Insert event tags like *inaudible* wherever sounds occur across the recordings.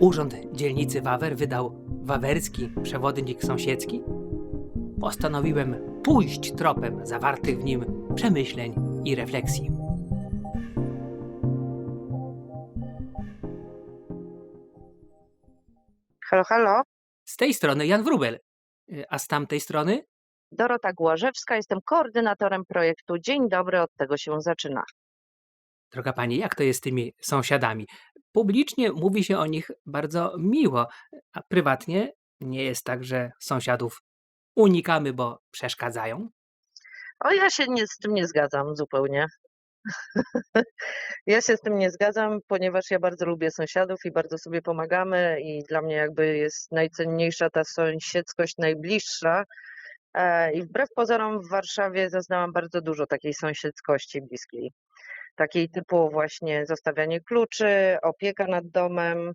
Urząd Dzielnicy Wawer wydał wawerski przewodnik sąsiedzki? Postanowiłem pójść tropem zawartych w nim przemyśleń i refleksji. Halo, halo. Z tej strony Jan Wrubel, a z tamtej strony Dorota Głażewska, jestem koordynatorem projektu Dzień dobry, od tego się zaczyna. Droga pani, jak to jest z tymi sąsiadami? Publicznie mówi się o nich bardzo miło, a prywatnie nie jest tak, że sąsiadów unikamy, bo przeszkadzają. O, ja się nie, z tym nie zgadzam zupełnie. *laughs* ja się z tym nie zgadzam, ponieważ ja bardzo lubię sąsiadów i bardzo sobie pomagamy i dla mnie jakby jest najcenniejsza ta sąsiedzkość najbliższa. E, I wbrew pozorom w Warszawie zaznałam bardzo dużo takiej sąsiedzkości bliskiej. Takiej typu właśnie zostawianie kluczy, opieka nad domem,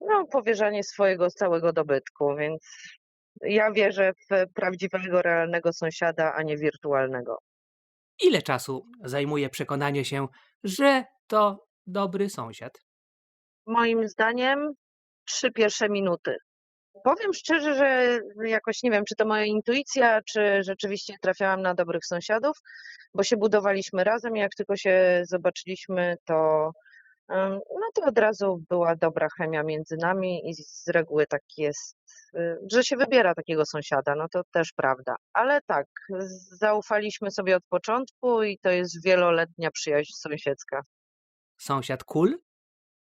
no powierzanie swojego całego dobytku, więc ja wierzę w prawdziwego, realnego sąsiada, a nie wirtualnego. Ile czasu zajmuje przekonanie się, że to dobry sąsiad? Moim zdaniem trzy pierwsze minuty. Powiem szczerze, że jakoś nie wiem, czy to moja intuicja, czy rzeczywiście trafiałam na dobrych sąsiadów, bo się budowaliśmy razem i jak tylko się zobaczyliśmy, to no to od razu była dobra chemia między nami i z reguły tak jest, y, że się wybiera takiego sąsiada, no to też prawda. Ale tak, zaufaliśmy sobie od początku i to jest wieloletnia przyjaźń sąsiedzka. Sąsiad cool?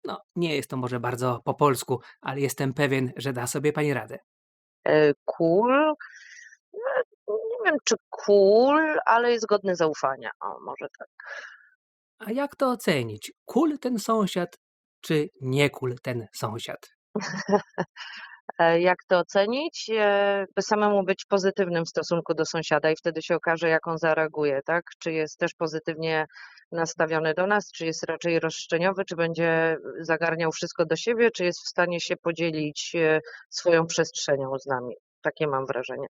No, nie jest to może bardzo po polsku, ale jestem pewien, że da sobie pani radę. E, Cool. No, nie wiem, czy cool, ale jest godny zaufania. O, może tak. A jak to ocenić? Cool ten sąsiad, czy nie cool ten sąsiad? *laughs* E, Jak to ocenić? E, By samemu być pozytywnym w stosunku do sąsiada i wtedy się okaże, jak on zareaguje, tak? Czy jest też pozytywnie nastawiony do nas, czy jest raczej roszczeniowy, czy będzie zagarniał wszystko do siebie, czy jest w stanie się podzielić e, swoją przestrzenią z nami. Takie mam wrażenie.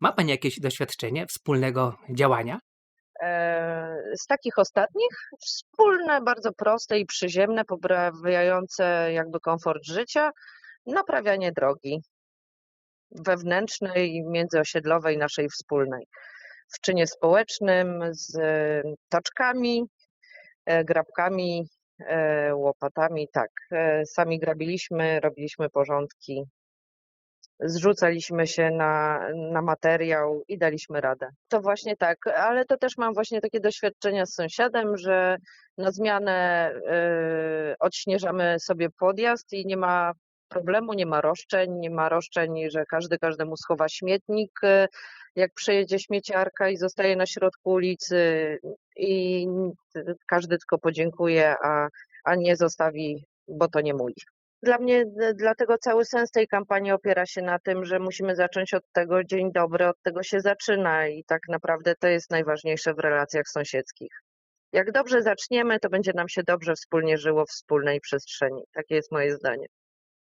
Ma pani jakieś doświadczenie wspólnego działania? E, Z takich ostatnich wspólne, bardzo proste i przyziemne, poprawiające jakby komfort życia, naprawianie drogi wewnętrznej, międzyosiedlowej, naszej wspólnej. W czynie społecznym z e, taczkami, e, grabkami, e, łopatami, tak. e, Sami grabiliśmy, robiliśmy porządki, zrzucaliśmy się na, na materiał i daliśmy radę. To właśnie tak, ale to też mam właśnie takie doświadczenia z sąsiadem, że na zmianę y, odśnieżamy sobie podjazd i nie ma problemu, nie ma roszczeń, nie ma roszczeń, że każdy każdemu schowa śmietnik, y, jak przejedzie śmieciarka i zostaje na środku ulicy i każdy tylko podziękuje, a, a nie zostawi, bo to nie mój. Dla mnie, dlatego cały sens tej kampanii opiera się na tym, że musimy zacząć od tego dzień dobry, od tego się zaczyna i tak naprawdę to jest najważniejsze w relacjach sąsiedzkich. Jak dobrze zaczniemy, to będzie nam się dobrze wspólnie żyło w wspólnej przestrzeni. Takie jest moje zdanie.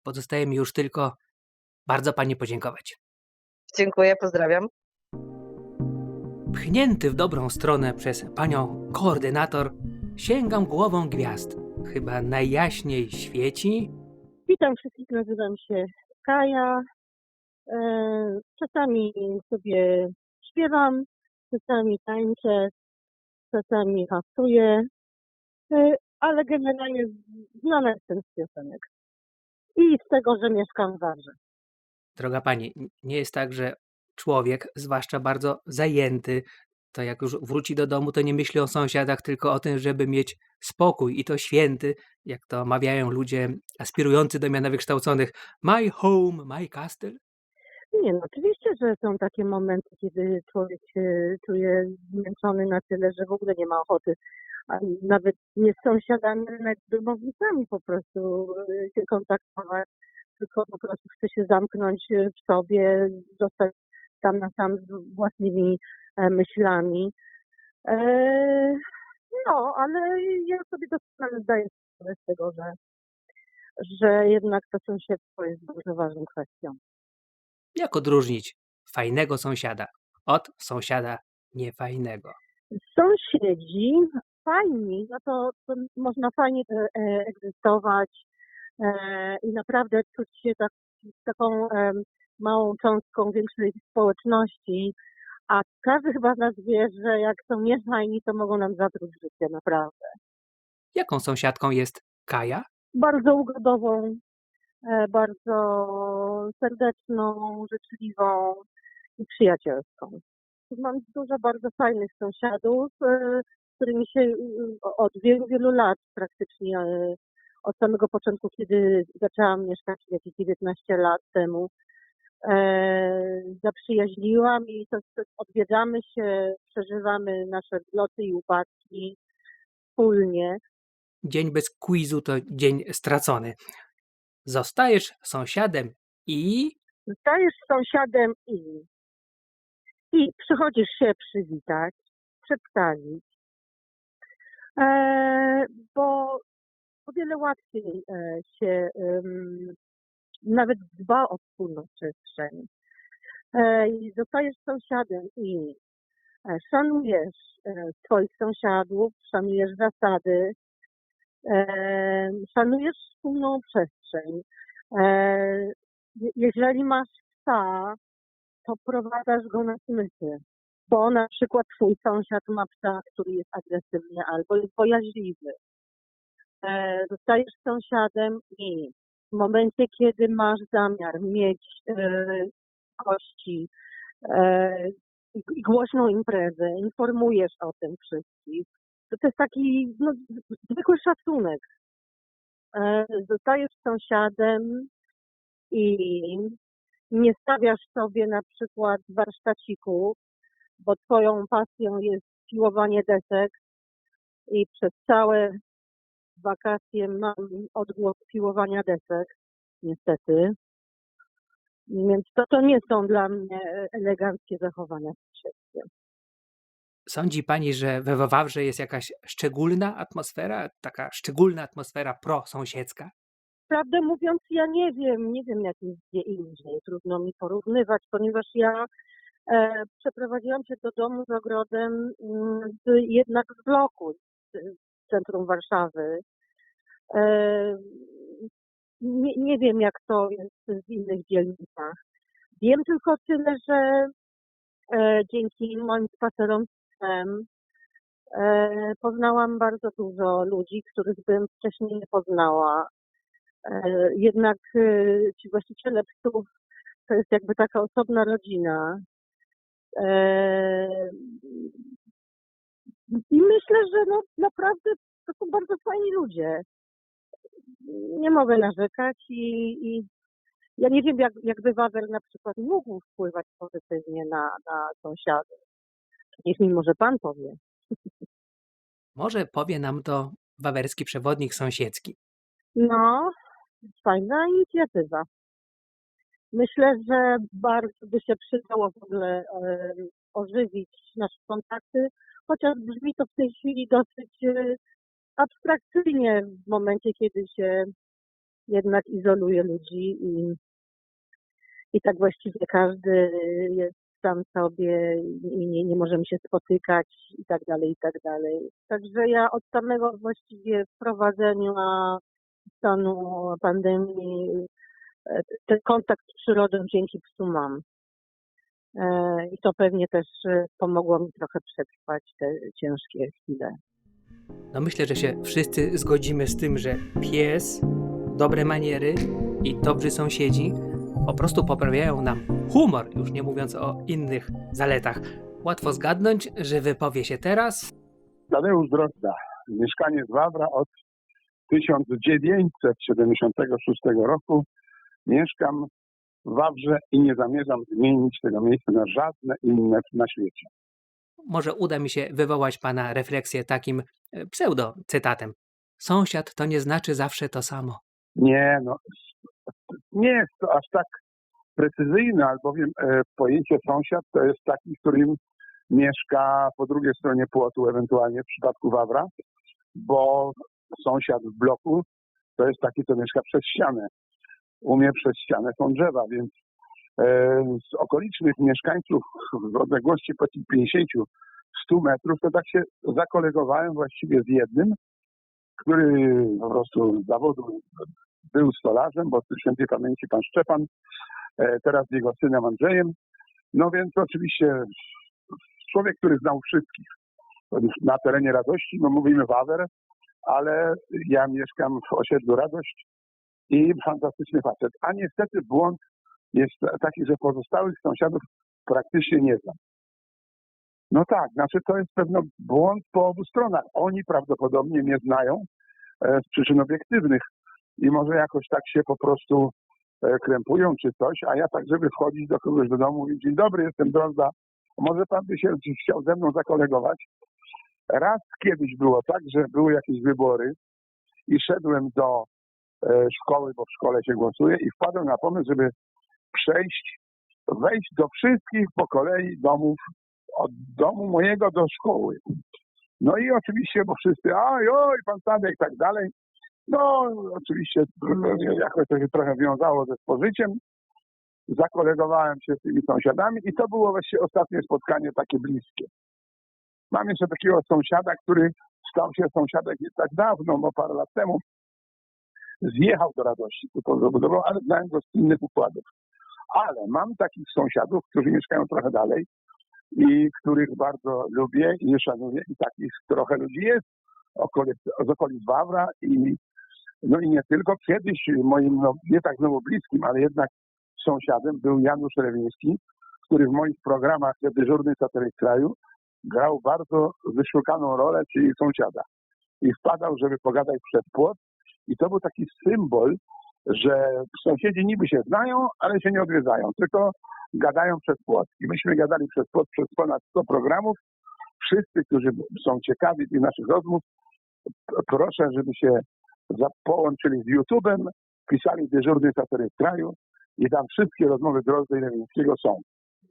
Pozostaje mi już tylko bardzo pani podziękować. Dziękuję, pozdrawiam. Pchnięty w dobrą stronę przez panią koordynator, sięgam głową gwiazd. Chyba najjaśniej świeci. Witam wszystkich, nazywam się Kaja. E, Czasami sobie śpiewam, czasami tańczę, czasami haftuję, E, ale generalnie znana jestem z piosenek. I z tego, że mieszkam w Warze. Droga pani, nie jest tak, że człowiek, zwłaszcza bardzo zajęty, to jak już wróci do domu, to nie myśli o sąsiadach, tylko o tym, żeby mieć spokój i to święty, jak to mawiają ludzie aspirujący do miana wykształconych. My home, my castle. Nie no, oczywiście, że są takie momenty, kiedy człowiek się czuje zmęczony na tyle, że w ogóle nie ma ochoty nawet nie z sąsiadami, ale nawet z domownikami po prostu e, się kontaktować, tylko po prostu chce się zamknąć e, w sobie, zostać tam na sam z własnymi e, myślami. E, No, ale ja sobie doskonale zdaję sprawę z tego, że, że jednak to sąsiedztwo jest bardzo ważną kwestią. Jak odróżnić fajnego sąsiada od sąsiada niefajnego? Sąsiedzi fajni, no to, to można fajnie e, e, egzystować, E, I naprawdę czuć się tak, taką małą cząstką większej społeczności, a każdy chyba z nas wie, że jak są niefajni, to mogą nam zatruć życie, naprawdę. Jaką sąsiadką jest Kaja? Bardzo ugodową, e, bardzo serdeczną, życzliwą i przyjacielską. Mam dużo bardzo fajnych sąsiadów, e, z którymi się od wielu, wielu lat praktycznie, e, od samego początku, kiedy zaczęłam mieszkać jakieś 19 lat temu, zaprzyjaźniłam i to, to odwiedzamy się, przeżywamy nasze wzloty i upadki wspólnie. Dzień bez quizu to dzień stracony. Zostajesz sąsiadem i Zostajesz sąsiadem i, i przychodzisz się przywitać, przedstawić, e, bo o wiele łatwiej e, się nawet dba o wspólną przestrzeń. E, i zostajesz sąsiadem i e, szanujesz e, swoich sąsiadów, szanujesz zasady, e, szanujesz wspólną przestrzeń. E, je- jeżeli masz psa, to prowadzasz go na smyczy, bo na przykład twój sąsiad ma psa, który jest agresywny albo jest bojaźliwy. E, zostajesz sąsiadem i w momencie, kiedy masz zamiar mieć e, gości e, i i głośną imprezę, informujesz o tym wszystkich, to to jest taki no, zwykły szacunek. E, zostajesz sąsiadem i nie stawiasz sobie na przykład warsztaciku, bo twoją pasją jest piłowanie desek i przez całe wakacje mam odgłos piłowania desek, niestety. Więc to, to nie są dla mnie eleganckie zachowania sąsiedzkie. sądzi pani, że we Wawrze jest jakaś szczególna atmosfera, taka szczególna atmosfera prosąsiedzka? Prawdę mówiąc, ja nie wiem, nie wiem jak jest gdzie indziej. Trudno mi porównywać, ponieważ ja e, przeprowadziłam się do domu z ogrodem mm, z, jednak z bloku, centrum Warszawy. Nie, nie wiem jak to jest w innych dzielnicach. Wiem tylko tyle, że e, dzięki moim spacerom z e, poznałam bardzo dużo ludzi, których bym wcześniej nie poznała. E, Jednak ci właściciele psów to jest jakby taka osobna rodzina. I myślę, że no naprawdę to są bardzo fajni ludzie. Nie mogę narzekać i, i ja nie wiem, jak, jakby Wawel na przykład mógł wpływać pozytywnie na, na sąsiadów. Niech mi może pan powie. Może powie nam to wawerski przewodnik sąsiedzki. No, fajna inicjatywa. Myślę, że bardzo by się przydało w ogóle e, ożywić nasze kontakty, chociaż brzmi to w tej chwili dosyć e, abstrakcyjnie w momencie, kiedy się jednak izoluje ludzi i, i tak właściwie każdy jest sam sobie i nie, nie możemy się spotykać i tak dalej, i tak dalej. Także ja od samego właściwie wprowadzenia stanu pandemii e, ten kontakt z przyrodą dzięki psu mam. E, I to pewnie też e, pomogło mi trochę przetrwać te ciężkie chwile. No myślę, że się wszyscy zgodzimy z tym, że pies, dobre maniery i dobrzy sąsiedzi po prostu poprawiają nam humor, już nie mówiąc o innych zaletach. Łatwo zgadnąć, że wypowie się teraz Tadeusz Drozda. Mieszkanie z Wawra od 1976 roku. Mieszkam Wawrze i nie zamierzam zmienić tego miejsca na żadne inne na świecie. może uda mi się wywołać pana refleksję takim e, pseudo-cytatem. Sąsiad to nie znaczy zawsze to samo. Nie, no, nie jest to aż tak precyzyjne, albowiem e, pojęcie sąsiad to jest taki, którym mieszka po drugiej stronie płotu, ewentualnie w przypadku Wawra, bo sąsiad w bloku to jest taki, co mieszka przez ścianę. U mnie przez ścianę są drzewa, więc e, z okolicznych mieszkańców w odległości po 50-100 metrów, to tak się zakolegowałem właściwie z jednym, który po prostu z zawodu był stolarzem, bo świętej pamięci pan Szczepan, e, teraz jego synem Andrzejem. No więc oczywiście człowiek, który znał wszystkich na terenie Radości, no mówimy Wawer, ale ja mieszkam w osiedlu Radość i fantastyczny facet. A niestety błąd jest taki, że pozostałych sąsiadów praktycznie nie znam. No tak, znaczy to jest pewno błąd po obu stronach. Oni prawdopodobnie mnie znają e, z przyczyn obiektywnych i może jakoś tak się po prostu e, krępują czy coś, a ja tak, żeby wchodzić do kogoś do domu i dzień dobry, jestem Drozda, może pan by się chciał ze mną zakolegować? Raz kiedyś było tak, że były jakieś wybory i szedłem do szkoły, bo w szkole się głosuje i wpadłem na pomysł, żeby przejść, wejść do wszystkich po kolei domów, od domu mojego do szkoły. No i oczywiście, bo wszyscy, oj, oj, pan Tadek i tak dalej. No, oczywiście e, jakoś to się trochę wiązało ze spożyciem. Zakolegowałem się z tymi sąsiadami i to było właściwie ostatnie spotkanie takie bliskie. Mam jeszcze takiego sąsiada, który stał się sąsiadem nie tak dawno, no parę lat temu. Zjechał do radości, tu zabudował, ale znałem go z innych układów. Ale mam takich sąsiadów, którzy mieszkają trochę dalej i których bardzo lubię i szanuję i takich trochę ludzi jest okolic, z okolic Wawra i no i nie tylko. Kiedyś moim, no, nie tak znowu bliskim, ale jednak sąsiadem był Janusz Rewiński, który w moich programach Dyżurny Satelit Kraju grał bardzo wyszukaną rolę, czyli sąsiada. I wpadał, żeby pogadać przed płot i to był taki symbol, że sąsiedzi niby się znają, ale się nie odwiedzają, tylko gadają przez płot. I myśmy gadali przez płot przez ponad 100 programów. Wszyscy, którzy są ciekawi tych naszych rozmów, proszę, żeby się połączyli z YouTube'em, pisali dyżurny satelit kraju i tam wszystkie rozmowy Drozda i Lewińskiego są.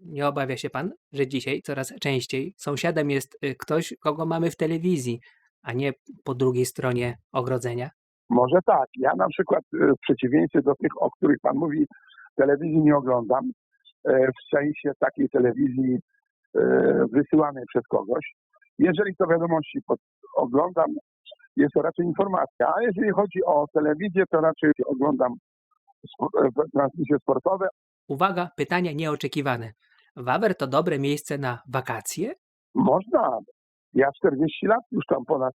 Nie obawia się pan, że dzisiaj coraz częściej sąsiadem jest y, ktoś, kogo mamy w telewizji, a nie po drugiej stronie ogrodzenia? Może tak. Ja na przykład e, w przeciwieństwie do tych, o których Pan mówi, telewizji nie oglądam, e, w sensie takiej telewizji e, wysyłanej przez kogoś. Jeżeli to wiadomości oglądam, jest to raczej informacja, a jeżeli chodzi o telewizję, to raczej oglądam transmisje sportowe. Uwaga, pytanie nieoczekiwane. Wawer to dobre miejsce na wakacje? Można. Ja 40 lat już tam ponad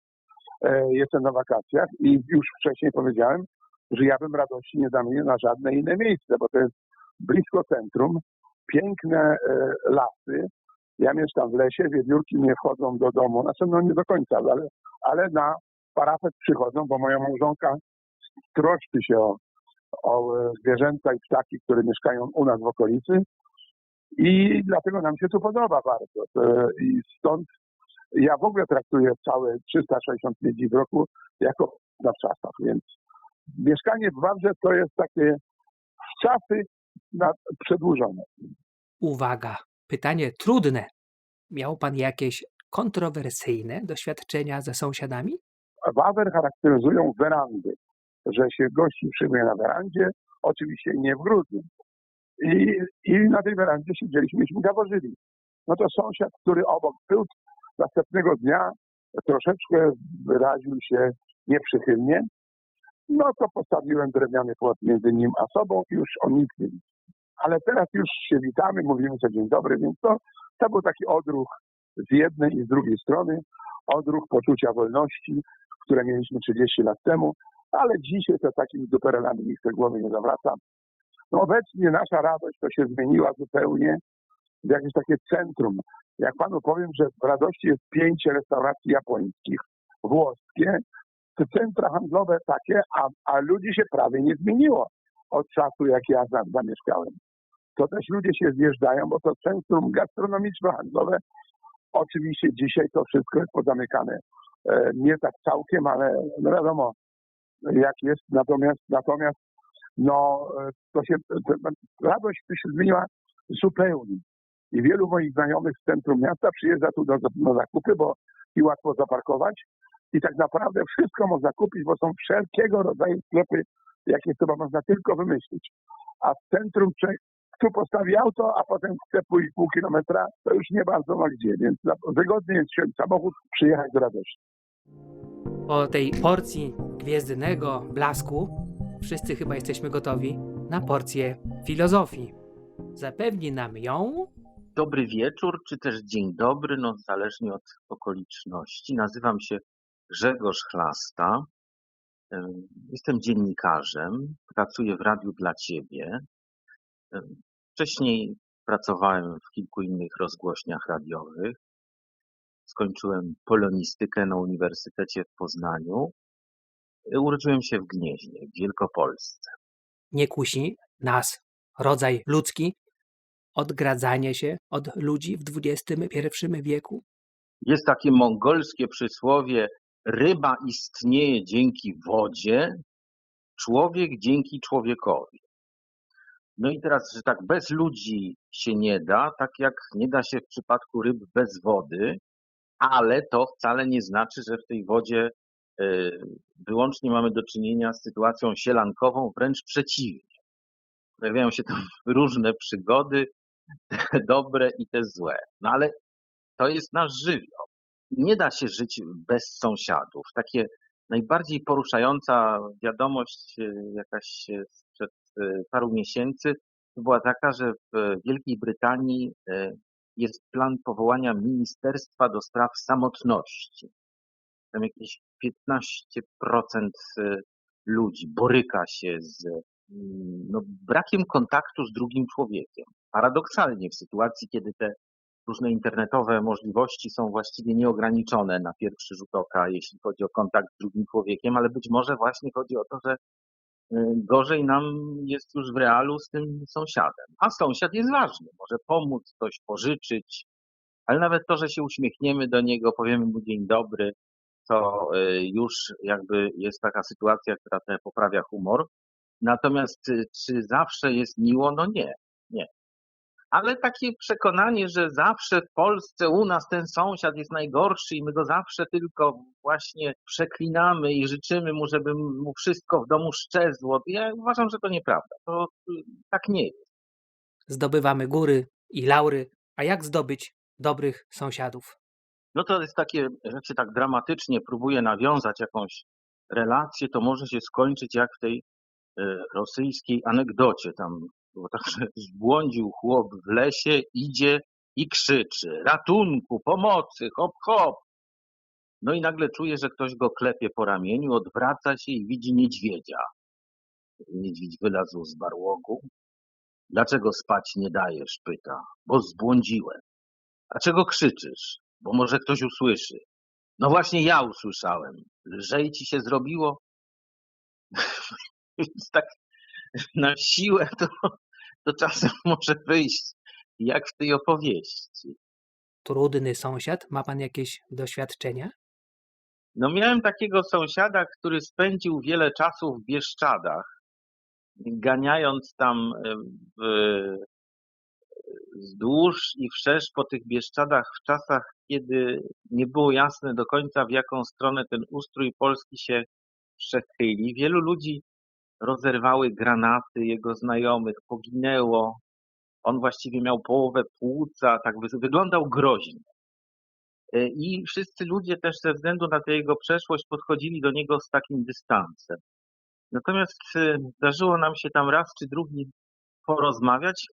jestem na wakacjach i już wcześniej powiedziałem, że ja bym radości nie zamienił na żadne inne miejsce, bo to jest blisko centrum, piękne e, lasy. Ja mieszkam w lesie, wiewiórki nie wchodzą do domu, znaczy no nie do końca, ale, ale na parapet przychodzą, bo moja małżonka troszczy się o, o e, zwierzęta i ptaki, które mieszkają u nas w okolicy i dlatego nam się tu podoba bardzo. E, I stąd ja w ogóle traktuję całe 365 dni w roku jako na czasach, więc mieszkanie w Wawrze to jest takie w czasy na, przedłużone. Uwaga, pytanie trudne. Miał pan jakieś kontrowersyjne doświadczenia ze sąsiadami? Wawer charakteryzują werandy, że się gości przyjmuje na werandzie, oczywiście nie w grudniu. I, I na tej werandzie siedzieliśmy i gaworzyli. No to sąsiad, który obok był, następnego dnia troszeczkę wyraził się nieprzychylnie. No to postawiłem drewniany płot między nim a sobą i już on nic nie widzi. Ale teraz już się witamy, mówimy sobie dzień dobry, więc to, to był taki odruch z jednej i z drugiej strony, odruch poczucia wolności, które mieliśmy 30 lat temu, ale dzisiaj to takimi duperelami nikt głowy nie zawraca. No obecnie nasza radość to się zmieniła zupełnie w jakieś takie centrum. Jak panu powiem, że w Radości jest pięć restauracji japońskich, włoskie, centra handlowe takie, a, a ludzi się prawie nie zmieniło od czasu, jak ja za- zamieszkałem. To też ludzie się zjeżdżają, bo to centrum gastronomiczno-handlowe, oczywiście dzisiaj to wszystko jest pozamykane. E, nie tak całkiem, ale no wiadomo, jak jest. Natomiast, natomiast no, e, to się, to, radość się zmieniła zupełnie. I wielu moich znajomych z centrum miasta przyjeżdża tu do, na zakupy, bo i łatwo zaparkować. I tak naprawdę wszystko można kupić, bo są wszelkiego rodzaju sklepy, jakie chyba można tylko wymyślić. A w centrum tu postawi auto, a potem chce pójść pół kilometra, to już nie bardzo ma gdzie. Więc wygodnie jest wziąć samochód, przyjechać do radości. Po tej porcji gwiezdnego blasku wszyscy chyba jesteśmy gotowi na porcję filozofii. Zapewni nam ją Dobry wieczór, czy też dzień dobry, no zależnie od okoliczności. Nazywam się Grzegorz Chlasta. Em, Jestem dziennikarzem, pracuję w Radiu dla Ciebie. Wcześniej pracowałem w kilku innych rozgłośniach radiowych. Skończyłem polonistykę na Uniwersytecie w Poznaniu. Urodziłem się w Gnieźnie, w Wielkopolsce. nie kusi nas rodzaj ludzki, odgradzanie się od ludzi w XXI wieku. Jest takie mongolskie przysłowie: ryba istnieje dzięki wodzie, człowiek dzięki człowiekowi. No i teraz, że tak bez ludzi się nie da, tak jak nie da się w przypadku ryb bez wody, ale to wcale nie znaczy, że w tej wodzie e, wyłącznie mamy do czynienia z sytuacją sielankową, wręcz przeciwnie. Pojawiają się tam *laughs* różne przygody, *laughs* dobre i te złe. No ale to jest nasz żywioł. Nie da się żyć bez sąsiadów. Takie najbardziej poruszająca wiadomość e, jakaś sprzed e, paru miesięcy była taka, że w Wielkiej Brytanii e, jest plan powołania Ministerstwa do Spraw Samotności. Tam jakieś 15% e, ludzi boryka się z no, brakiem kontaktu z drugim człowiekiem. Paradoksalnie w sytuacji, kiedy te różne internetowe możliwości są właściwie nieograniczone na pierwszy rzut oka, jeśli chodzi o kontakt z drugim człowiekiem, ale być może właśnie chodzi o to, że y, gorzej nam jest już w realu z tym sąsiadem. A sąsiad jest ważny, może pomóc, coś pożyczyć, ale nawet to, że się uśmiechniemy do niego, powiemy mu dzień dobry, to y, już jakby jest taka sytuacja, która poprawia humor. Natomiast y, czy zawsze jest miło? No nie, nie. Ale takie przekonanie, że zawsze w Polsce u nas ten sąsiad jest najgorszy i my go zawsze tylko właśnie przeklinamy i życzymy mu, żeby mu wszystko w domu szczezło, ja uważam, że to nieprawda. To y, tak nie jest. Zdobywamy góry i laury, a jak zdobyć dobrych sąsiadów? No to jest takie, jak się tak dramatycznie próbuje nawiązać jakąś relację, to może się skończyć jak w tej rosyjskiej anegdocie. Tam było tak, że *laughs* zbłądził chłop w lesie, idzie i krzyczy ratunku, pomocy, hop, hop. No i nagle czuje, że ktoś go klepie po ramieniu, odwraca się i widzi niedźwiedzia. Niedźwiedź wylazł z barłogu. Dlaczego spać nie dajesz? pyta. Bo zbłądziłem. A czego krzyczysz? Bo może ktoś usłyszy. No właśnie ja usłyszałem. Lżej ci się zrobiło? *laughs* Więc *laughs* tak na siłę to, to czasem *laughs* może wyjść jak w tej opowieści. Trudny sąsiad? Ma pan jakieś doświadczenia? No miałem takiego sąsiada, który spędził wiele czasu w Bieszczadach, ganiając tam e, w, wzdłuż i wszerz po tych Bieszczadach w czasach, kiedy nie było jasne do końca, w jaką stronę ten ustrój polski się przechyli. Wielu ludzi rozerwały granaty jego znajomych, poginęło. On właściwie miał połowę płuca, tak wy- wyglądał groźnie. E, I wszyscy ludzie też ze względu na tę jego przeszłość podchodzili do niego z takim dystansem. Natomiast e, zdarzyło nam się tam raz czy drugi porozmawiać.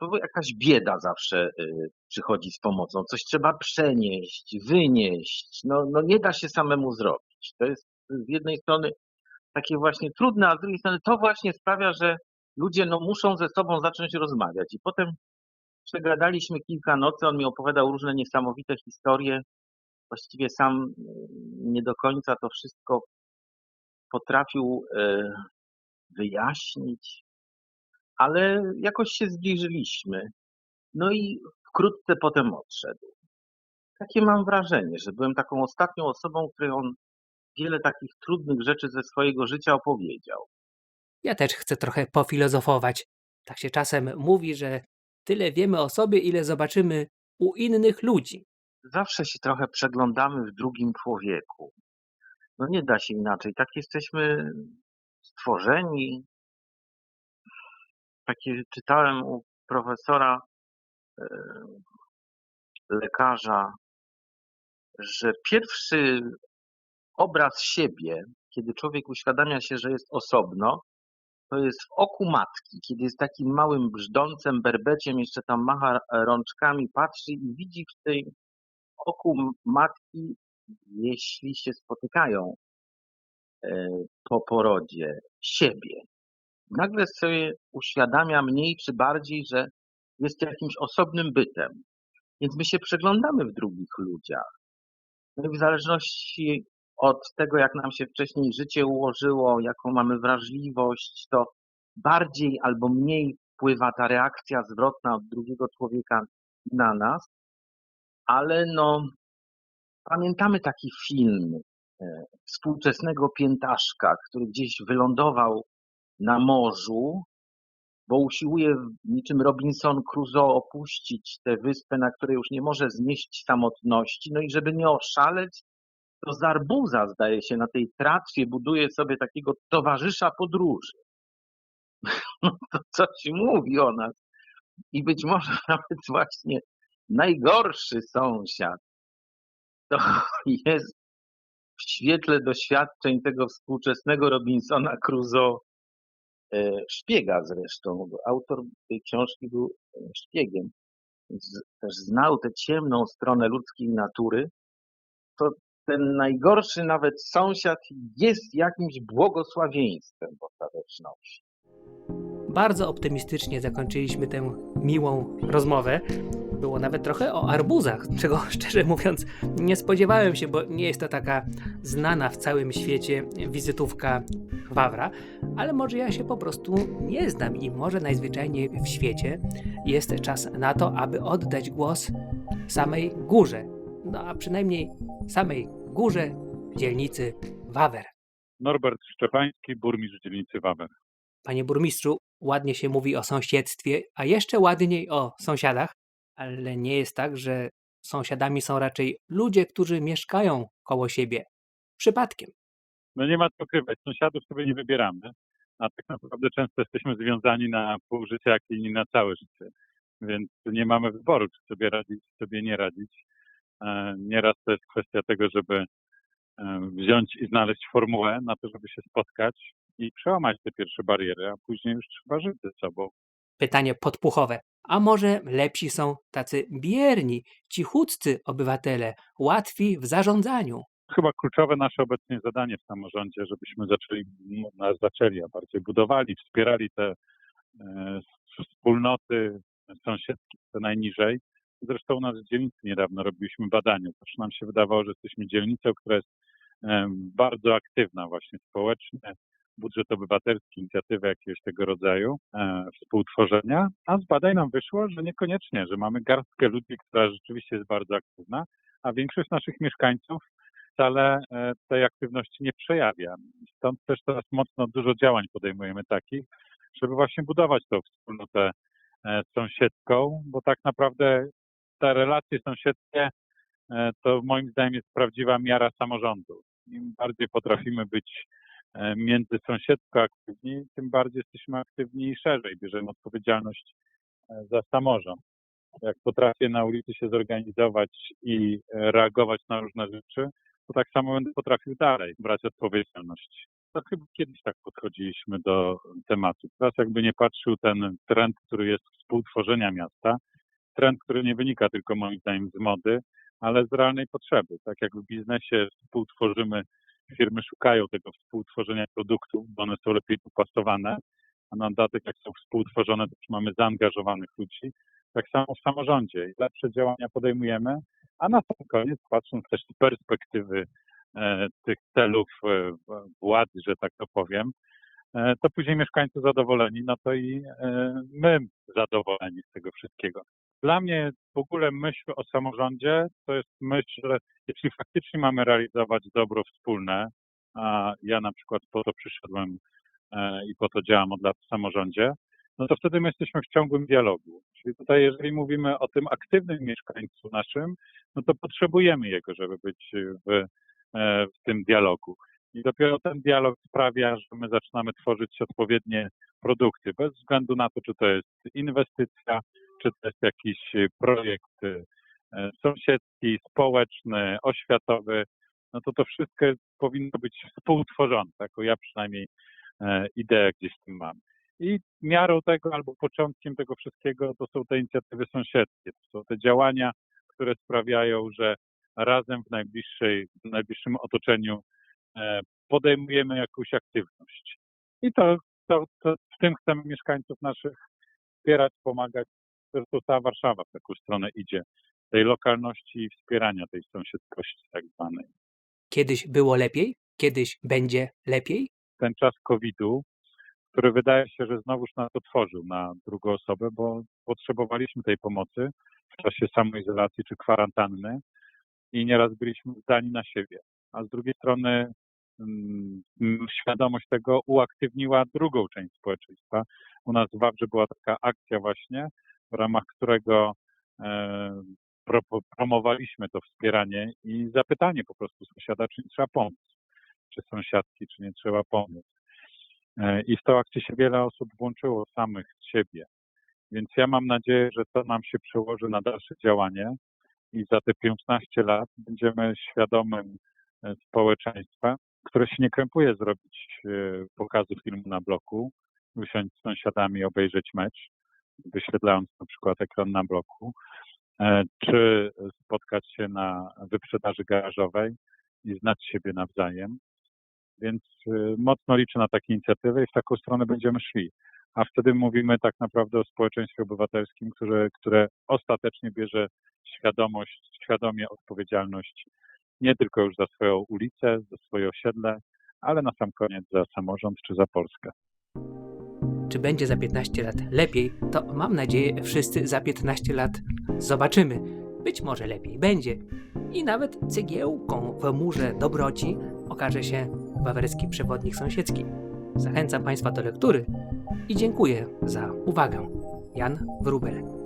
To jakaś bieda zawsze e, przychodzi z pomocą. Coś trzeba przenieść, wynieść. No, no nie da się samemu zrobić. To jest z jednej strony takie właśnie trudne, a z drugiej strony to właśnie sprawia, że ludzie no, muszą ze sobą zacząć rozmawiać. I potem przegadaliśmy kilka nocy, on mi opowiadał różne niesamowite historie. Właściwie sam e, nie do końca to wszystko potrafił e, wyjaśnić, ale jakoś się zbliżyliśmy. No i wkrótce potem odszedł. Takie mam wrażenie, że byłem taką ostatnią osobą, której on wiele takich trudnych rzeczy ze swojego życia opowiedział. Ja też chcę trochę pofilozofować. Tak się czasem mówi, że tyle wiemy o sobie, ile zobaczymy u innych ludzi. Zawsze się trochę przeglądamy w drugim człowieku. No nie da się inaczej. Tak jesteśmy stworzeni. Takie czytałem u profesora e, lekarza, że pierwszy obraz siebie, kiedy człowiek uświadamia się, że jest osobno, to jest w oku matki, kiedy jest takim małym brzdącem, berbeciem, jeszcze tam macha rączkami, patrzy i widzi w tej oku matki, jeśli się spotykają e, po porodzie, siebie. Nagle sobie uświadamia mniej czy bardziej, że jest jakimś osobnym bytem. Więc my się przeglądamy w drugich ludziach. No i w zależności od tego, jak nam się wcześniej życie ułożyło, jaką mamy wrażliwość, to bardziej albo mniej wpływa ta reakcja zwrotna od drugiego człowieka na nas. Ale no, pamiętamy taki film e, współczesnego piętaszka, który gdzieś wylądował na morzu, bo usiłuje niczym Robinson Crusoe opuścić tę wyspę, na której już nie może znieść samotności. No i żeby nie oszaleć, to z arbuza, zdaje się, na tej tratwie buduje sobie takiego towarzysza podróży. *laughs* No to coś mówi o nas. I być może *laughs* nawet właśnie najgorszy sąsiad *laughs* to jest w świetle doświadczeń tego współczesnego Robinsona Crusoe e, szpiega zresztą, bo autor tej książki był e, szpiegiem, też znał tę ciemną stronę ludzkiej natury, to ten najgorszy nawet sąsiad jest jakimś błogosławieństwem w ostateczności. Bardzo optymistycznie zakończyliśmy tę miłą rozmowę. Było nawet trochę o arbuzach, czego *laughs* szczerze mówiąc nie spodziewałem się, bo nie jest to taka znana w całym świecie wizytówka Wawra, ale może ja się po prostu nie znam i może najzwyczajniej w świecie jest czas na to, aby oddać głos samej górze, no a przynajmniej samej górze dzielnicy Wawer. Norbert Szczepański, burmistrz dzielnicy Wawer. Panie burmistrzu, ładnie się mówi o sąsiedztwie, a jeszcze ładniej o sąsiadach, ale nie jest tak, że sąsiadami są raczej ludzie, którzy mieszkają koło siebie. Przypadkiem. No nie ma co ukrywać, sąsiadów sobie nie wybieramy, a tak naprawdę często jesteśmy związani na pół życia, jak i na całe życie. Więc nie mamy wyboru, czy sobie radzić, czy sobie nie radzić. E, Nieraz to jest kwestia tego, żeby e, wziąć i znaleźć formułę na to, żeby się spotkać i przełamać te pierwsze bariery, a później już trzeba żyć ze sobą. Pytanie podpuchowe. A może lepsi są tacy bierni, cichutcy obywatele, łatwi w zarządzaniu? chyba kluczowe nasze obecnie zadanie w samorządzie, żebyśmy zaczęli, no, zaczęli, a bardziej budowali, wspierali te e, wspólnoty sąsiedzkie, te najniżej. Zresztą u nas w dzielnicy niedawno robiliśmy badanie. Też nam się wydawało, że jesteśmy dzielnicą, która jest bardzo aktywna właśnie społecznie, budżet obywatelski, inicjatywy jakiegoś tego rodzaju, e, współtworzenia, a z badań nam wyszło, że niekoniecznie, że mamy garstkę ludzi, która rzeczywiście jest bardzo aktywna, a większość naszych mieszkańców wcale e, tej aktywności nie przejawia. Stąd też teraz mocno dużo działań podejmujemy takich, żeby właśnie budować tą wspólnotę e, sąsiedzką, bo tak naprawdę te relacje sąsiedzkie e, to moim zdaniem jest prawdziwa miara samorządu. Im bardziej potrafimy być e, międzysąsiedzko aktywni, tym bardziej jesteśmy aktywni i szerzej bierzemy odpowiedzialność e, za samorząd. Jak potrafię na ulicy się zorganizować i reagować na różne rzeczy, to tak samo będę potrafił dalej brać odpowiedzialność. To chyba kiedyś tak podchodziliśmy do tematu. Teraz jakby nie patrzył ten trend, który jest współtworzenia miasta, trend, który nie wynika tylko moim zdaniem z mody, ale z realnej potrzeby. Tak jak w biznesie współtworzymy, firmy szukają tego współtworzenia produktów, bo one są lepiej dopasowane, a na dodatek jak są współtworzone, to mamy zaangażowanych ludzi. Tak samo w samorządzie. Lepsze działania podejmujemy, a na sam koniec, patrząc też z perspektywy e, tych celów e, władzy, że tak to powiem, e, to później mieszkańcy zadowoleni, no to i e, my zadowoleni z tego wszystkiego. Dla mnie w ogóle myśl o samorządzie to jest myśl, że jeśli faktycznie mamy realizować dobro wspólne, a ja na przykład po to przyszedłem e, i po to działam od lat w samorządzie, no to wtedy my jesteśmy w ciągłym dialogu. Czyli tutaj, jeżeli mówimy o tym aktywnym mieszkańcu naszym, no to potrzebujemy jego, żeby być w, e, w tym dialogu. I dopiero ten dialog sprawia, że my zaczynamy tworzyć odpowiednie produkty, bez względu na to, czy to jest inwestycja, czy jest jakiś projekt e, sąsiedzki, społeczny, oświatowy, no to to wszystko powinno być współtworzone. Taką ja przynajmniej e, ideę gdzieś w tym mam. I miarą tego albo początkiem tego wszystkiego to są te inicjatywy sąsiedzkie, to są te działania, które sprawiają, że razem w, najbliższej, w najbliższym otoczeniu e, podejmujemy jakąś aktywność. I to, to, to w tym chcemy mieszkańców naszych wspierać, pomagać. Zresztą cała Warszawa w taką stronę idzie, tej lokalności i wspierania tej sąsiedzkości tak zwanej. Kiedyś było lepiej? Kiedyś będzie lepiej? Ten czas COVID-u, który wydaje się, że znowuż nas otworzył na drugą osobę, bo potrzebowaliśmy tej pomocy w czasie samoizolacji czy kwarantanny i nieraz byliśmy zdani na siebie. A z drugiej strony mm, świadomość tego uaktywniła drugą część społeczeństwa. U nas w Wawrze była taka akcja właśnie, w ramach którego e, pro, promowaliśmy to wspieranie i zapytanie po prostu sąsiada, czy nie trzeba pomóc, czy sąsiadki, czy nie trzeba pomóc. E, I w tą akcję się wiele osób włączyło samych siebie. Więc ja mam nadzieję, że to nam się przełoży na dalsze działanie i za te 15 lat będziemy świadomym e, społeczeństwa, które się nie krępuje zrobić pokazu filmu na bloku, usiąść z sąsiadami, obejrzeć mecz, wyświetlając na przykład ekran na bloku, e, czy spotkać się na wyprzedaży garażowej i znać siebie nawzajem. Więc y, mocno liczę na takie inicjatywy i w taką stronę będziemy szli. A wtedy mówimy tak naprawdę o społeczeństwie obywatelskim, które, które ostatecznie bierze świadomość, świadomie odpowiedzialność nie tylko już za swoją ulicę, za swoje osiedle, ale na sam koniec za samorząd czy za Polskę. Czy będzie za 15 lat lepiej? To mam nadzieję, wszyscy za 15 lat zobaczymy. Być może lepiej będzie. I nawet cegiełką w murze dobroci okaże się wawerski przewodnik sąsiedzki. Zachęcam Państwa do lektury i dziękuję za uwagę. Jan Wrubel.